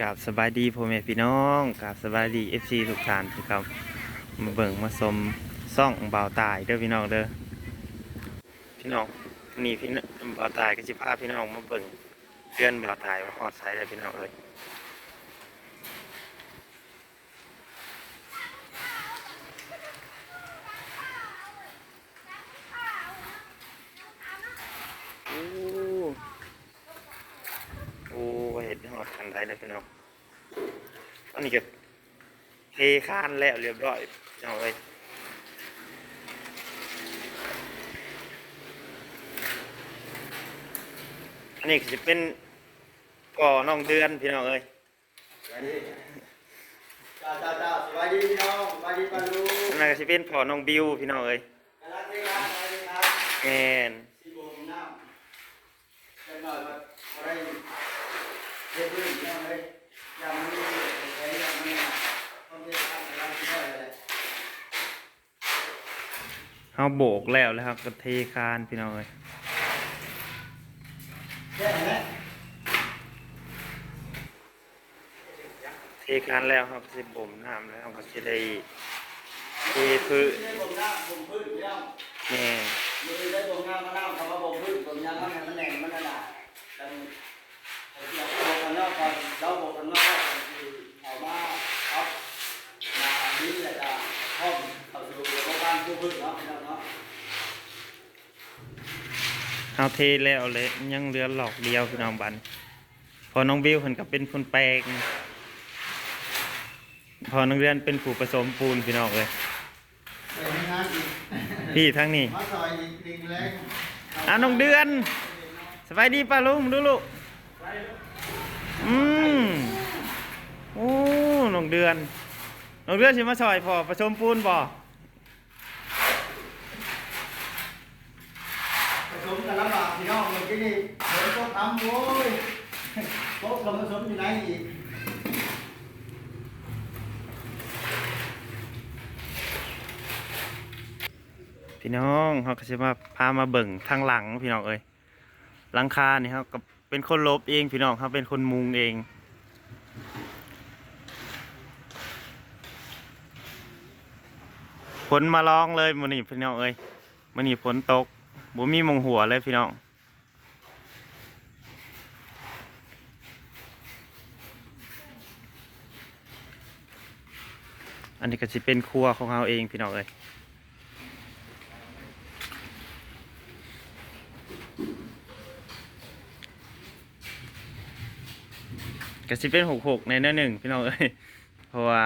กับสบายดีพ่อแม่พี่น้องกับสบายดีเอฟซีทุกท่านที่ครับมาเบิ่งมาสมซ่องบ่าวตายเด้อพี่น้องเด้อพี่น้องนี่พี่น้องบ่าวตายก็สิพาพี่น้องมาเบิ่งเพื่อนบ่าวตายมาขอดสายเล้วพี่น้องเอ้ยโอ้โอ้เห็นฮอดคั นไดแล้วพี่น้องอันนี้ก็เทคานแล้วเรียบร้อยพี่น้องเอ้ยอันนี้จะเป็นก่อน้องเดือนพี่น้องเอ้ยสวัสดีจ้าจ้าจ้าสวัสดีพี่น้องสวัสดีปาลูอันนั้นก็จะเป็นพ่อน้องบิวพี่น้องเอ้ยกำลังเทงานอะไรครับแมนสีโบมน้ำจะหน่อยมาอะไรเฮ็ดพื้นยังเลยยังมีใช้ยังมีต้องเทงานกำลังที่ได้เลย เฮาโบกแล้วแล้วครับก็เทคานพี่น้องเอ้ยเทคานแล้วครับสิบ่มน้ำแล้วก็สิได้เทพื้นได้บ่มน้ำบ่มพื้นพี่น้องแม่มือได้บ่มน้ำมาน้ำคำว่าบ่มพื้นบ่มยังมันมันแหน่งมันน่ะแต่ไอ้ที่เราบอกกันแล้วก่อนเราบอกกันว่าคือเอามาครับมาดิ้นแล้วก็ห้องเข้าสู่ระบบการผู้ เนาะพี่น้องเนาะเฮาเทแล้วเลยยังเหลือหลอกเดียวพี่น้องบัน พอน้องบิวเพิ่นก็เป็นคนแปลงพอน้องเดือนเป็นผู้ผสมปูนพี่น้องเอ้ยพี่ทั้งนี้มาซอยอีกลิงแรงอะน้องเดือนสบายดีป้าลุงดูลูกอืมโอ้น้องเดือนน้องเดือนสิมาซอยพอผสมปูนบ่ ผส มกันลำบากพี่น้องเมื่อกี้นี่เห็นก็ทำโว้ยโต๊ะกับผสมอยู่ไหนอีกพี่น้องเขาก็สิมาพามาเบิ่งทางหลังพี่น้องเอ้ยหลังคาเนี่ครับก็เป็นคนลบเองพี่น้องครับเป็นคนมุงเอง ฝนมาร้องเลยมื้อนี้พี่น้องเอ้ยมื้อนี้ฝนตก บ่มีมงหัวเลยพี่น้องอันนี้ก็สิเป็นครัวของเราเองพี่น้องเอ้ยก็สิเป็นหกหกในหน้าหนึ่งพี่น้องเอ้ยเพราะว่า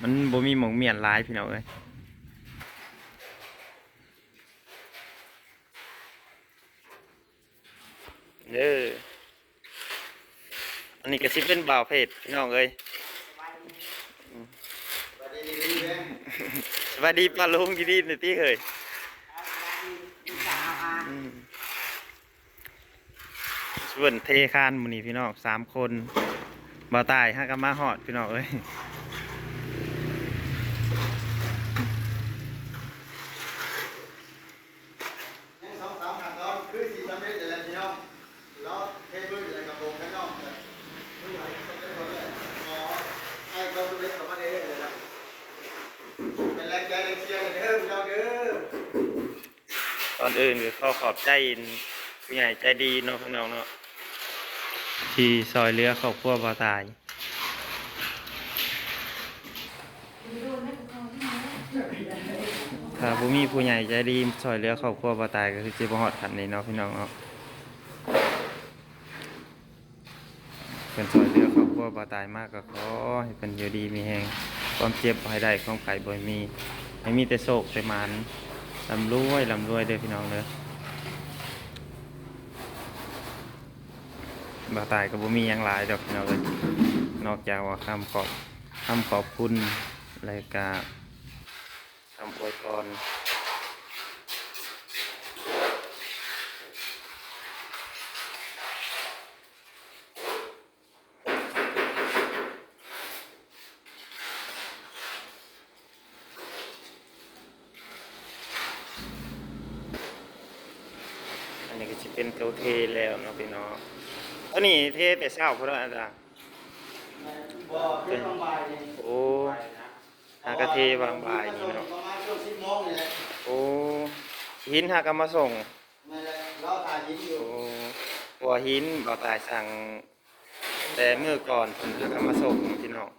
มันบ่มีหมองเมียนหลายพี่น้องเอ้ย เด้ออันนี้ก็สิเป็นบ่าวเพศพี่น้องเอ้ยสวัสดีลิงแรงสวัสดีปลาลุงดีๆหน่อยที่เคยส่วนเทคานมูนี่พี่น้องสามคนบ่าวตายห้ากมาหอดพี่น้องเอ้ย ยังสองสามขั้นตอนคือสี่สำเร็จแล้วพี่น้องแล้วเทพื้นอะไรกับโบกข้างนอกเลยไม่ไหวสำเร็จหมดเลยอ๋อให้เขาสำเร็จกับมันเองเลยนะเป็นแรงใจแรงเชียร์เลยเด้อพี่น้องเด้อ ตอนอื่นก็ขอขอบใจผู้ใหญ่ใจดีเนาะพี่น้องเนาะที่ซอยเรือครอบครัวบ่าตายถ้าบ่มีผู้ใหญ่ใจดีซอยเรือครอบครัวบ่ตายก็คือสิบ่ฮอดขันนี้เนาะพี่น้องเนาะเป็นซอยเรือครอบครัวบ่ตายมากก็ขอให้เป็นอยู่ดีมีแฮงความเจ็บให้ได้ความไข่บ่ให้มีให้มีแต่โศกแต่หมัน ลำรวยลำรวยเด้อพี่น้องเด้อบ่ตายก็บ่มีหยังหลายดอกพี่น้องเอ้ยนอกจากว่าคำขอบคำขอบคุณรายการคำอวยพรอันนี้ก็จะเป็นเตาเทแล้วเนาะ พี่น้องอันนี้เทศแต่เช้าพุ่นอาจารย์โอ้หากะเทบางบ่ายนี่เนาะโอ้หินหากมาส่งโอ้หัวหินบ่อตายสั่งแต่เมื้อก่อนเพิ่นหากมาส่งพี่น้อง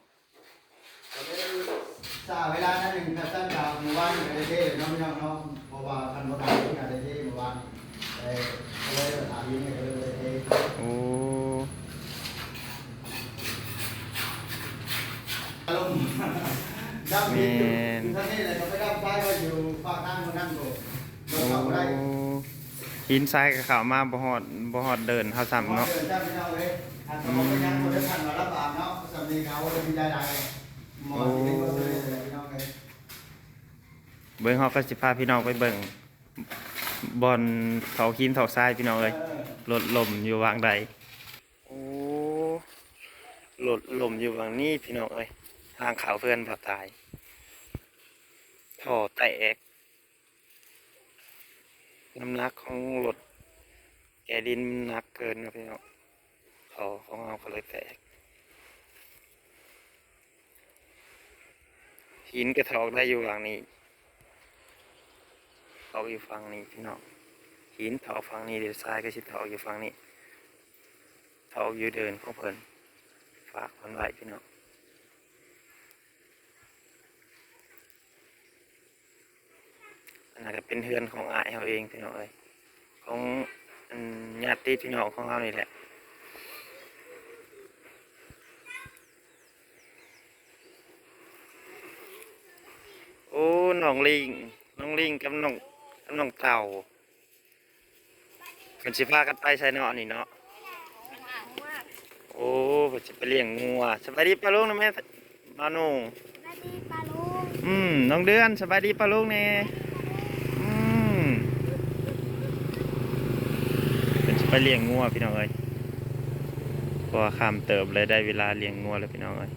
สาเวลานั้นหนึ่งกับสั้นดาวหมู่บ้านอยู่ในเท่น้องพี่น้องเนาะเพราะว่าคันบ่ได้ที่ในเท่หมู่บ้านเอ้เลยถามยินเลยเลย โอ้อารมณ์ดำดินอยู่ท่านนี่เลยเขาไปดำซ้ายก็อยู่ฝากทางคนนั่งอยู่รโอ้ถเขาได้หินทรายก็เข้ามาบ่ฮอดบ่ฮอดเดินเฮาซ้ำเนาะเดินจ้าพี่น้องเลยอันเขาไปยังคนได้ทันมารับบาปเนาะสำนีเขาเลยมีได้ได้หมอที่นี่ก็เลยพี่น้องเลยเบิ่งเฮาก็สิพาพี่น้องไปเบิ่ง บอนเขาหินเขาทรายพี่น้องเอ้ยรถลมอยู่วางใดโอ้รถลมอยู่วางนี้พี่น้องเอ้ยทางเขาเพื่อนแบบตายท่อแตกน้ำหนักของรถแกดินมันหนักเกินนะพี่น้องท่อของเราก็เลยแตกหินกระทอกได้อยู่วางนี้เขาอยู่ฝั่งนี้พี่น้องหินเถาฝั่งนี้เดี๋ยวซ้ายก็สิเถาอยู่ฝั่งนี้เถาอยู่เดินของเพิ่นฝากเพิ่นไว้พี่น้องอันนั้นก็เป็นเฮือนของอายเขาเองพี่น้องเอ้ยของญาติพี่น้องของเขานี่แหละโอ้น้องลิงน้องลิงกับน้อง กับน้องเต่าเป็นสิพากันไปใส่เนาะนี่เนาะโอ้เพิ่นสิไปเลี้ยงงัวสบายดีปลาลุงนะแม่มาหนูสวัสดีปลาลุงอืมน้องเดือนสบายดีปลาลุงแน่อืมเป็นสิไปเลี้ยงงัวพี่น้องเอ้ยเพอข้ามเติบเลยได้เวลาเลี้ยงงัวแล้วพี่น้องเอ้ย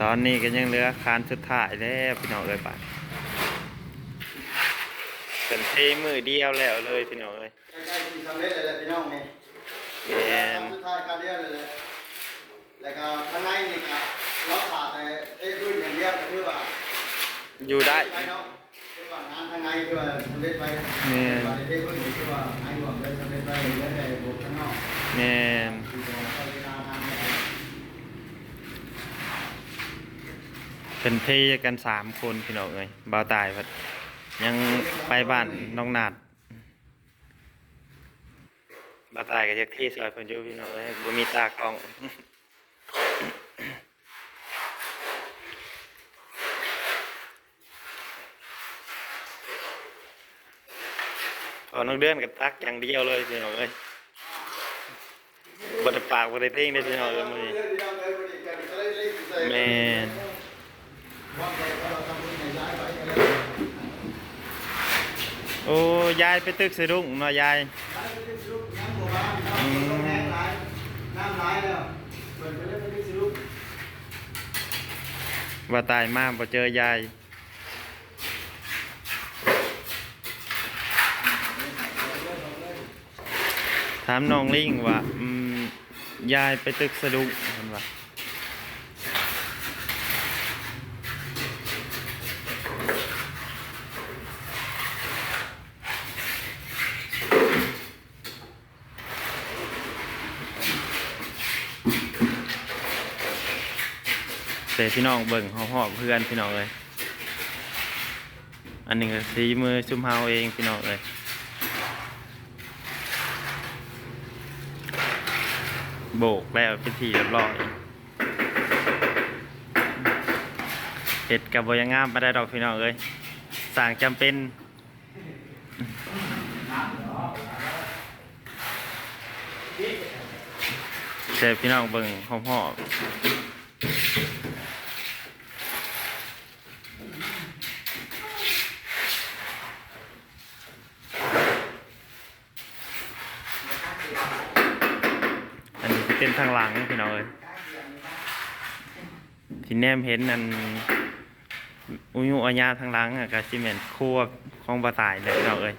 ตอนนี้ก็ยังเหลือคานสุดท้ายแล้วพี่น้องเอ้ยป่ะเป็ นเทมือเดียวแล้วเลยพี่น้องเอ้ยใกล้ๆที่สำเร็จเลยแหละพี่น้องนี่แม่นสุดท้ายการเรียนเลยแหละแล้วก็ข้างในนี่ก็เราขาดแต่เอ้พื้นอย่างเดียวก็คือว่าอยู่ได้ไปเนาะคือว่างานข้างในคือว่าสำเร็จไปแม่นว่าในเทพื้นนี่คือว่าให้หมดเลยสำเร็จไปเหลือแต่บทข้างนอกแม่นที่บอกว่าเวลาทำเนี่ยเป็นเทกันสามคนพี่น้องเอ้ยบ่าวตายพัด ยังไปบ้านน้องนาดบาตายก็จะเทซอยเพิ่นยุพี่น้องเอ้ยบ่มีตากล้องพอน้องเดือนกับตักอย่างเดียวเลยพี่น้องเอ้ยบ่ได้ปากบ่ได้เพลงได้พี่น้องเอ้ยมือแม่ โอ้ยายไปตึกสะดุ้งเนายายายว่าตายมากบ่เจอยายถามน้องลิงว่า ยายไปตึกสะดุ้งเพิ่นว่า สพี่น้องเบิ่งหอบๆเพื่อนพี่น้องเลย อันนี้ก็สีมือซุมเฮาเองพี่น้องเลยโบกแล้วเป็นทีเรียบร้อยเห็ดกับบยังงามมาได้ดอกพี่น้องเลยสั่งจำเป็นเสพี่น้องเบิ่งหอบๆอันนี้จะ เป็นทางหลังพี่น้องเลยที่แนมเห็นนั่นอุยุอัญญาทางหลังอะกาซิเมนครัวของปลาตายเลยพี่น้องเอ้ย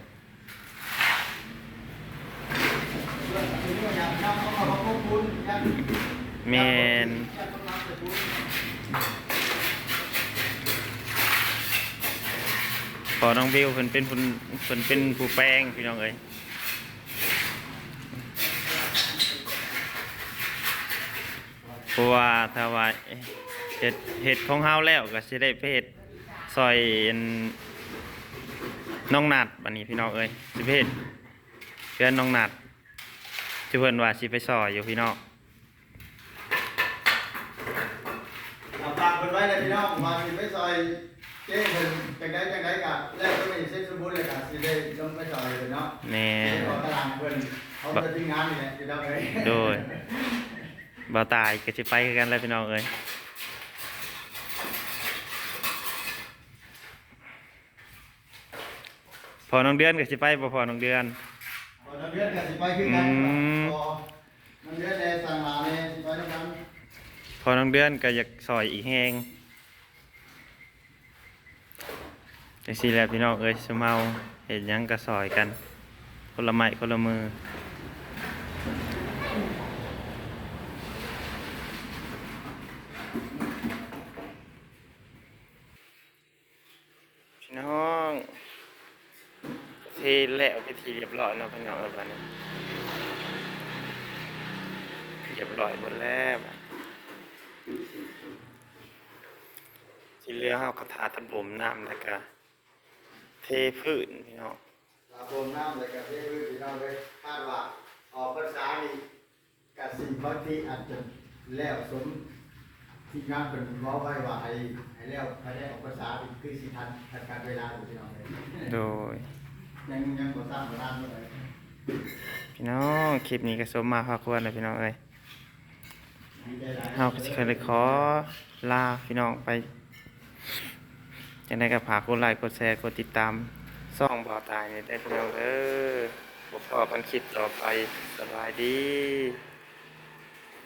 เมนแมนยันต้องรับประชุมพอน้องบิวเพิ่นเป็นเพิ่นเป็นผู้แปลงพี่น้องเอ้ย เพราะว่าถ้าว่าเฮ็ดเฮ็ดของเฮาแล้วก็สิได้ไปเฮ็ดซอยอันน้องนัดบัดนี้พี่น้องเอ้ยสิไปเฮ็ดเพื่อนน้องนัดที่เพิ่นว่าสิไปซอยอยู่พี่น้องเอาฝากคนไว้เลยพี่น้องมาสิไปซอยเจ๊เพิ่นจังไดจังไดกะแล้วก็มีเซ็ตสมบูรณ์เลยกะสิได้ลงไปซอยเลยเนาะแน่เจ๊ขอตารางเพิ่นเขาจะทิ้งงานนี่แหละพี่น้องเอ้ยโดย บ่าวตายก็สิไปคือกันแล้วพี่น้องเอ้ยพอน้องเดือนก็สิไปบ่พอน้องเดือนพอน้ำเลือดกะสิไปคือกันอืมพอน้ำเลือดแลสั่งมาแลสิไปด้วยกันพอน้องเดือนก็อยากซอยอีกแฮงจังซี่แหละพี่น้องเอ้ยสมเมาเฮ็ดหยังก็ซอยกัน คนละไม้คนละมือ พี่น้องเท แล้วพิธีเรียบร้อยแล้วพี่น้องเอ้ยบัดนี้เรียบร้อยหมดแล้วบัดที่เหลือเฮาก็ทาตะบ่มน้ำแล้วก็เทพื้นพี่น้องลาโบมน้ำเลยกะเทพื้นพี่น้องเลยคาดว่าออกพรรษานี่กะสิบางทีอาจจะแล้วสมที่งานเป็นเว้าไว้ว่าให้ให้แล้วให้ได้ออกพรรษานี่คือสิทันทันการเวลาอยู่พี่น้องเลยโดย ยังยังบ่ทราบบ่นานเลยพี่น้องคลิปนี้ก็สมมาพอควรนะพี่น้องเอ้ยดีใจหลยเฮาก็สิเลยขอลาพี่น้องไปจังได๋ก็ฝากกดไลค์กดแชร์กดติดตามซ่องบ่อตายนี่ได้พี่น้องเด้อบ่พอกันคลิปต่อไปสบายดี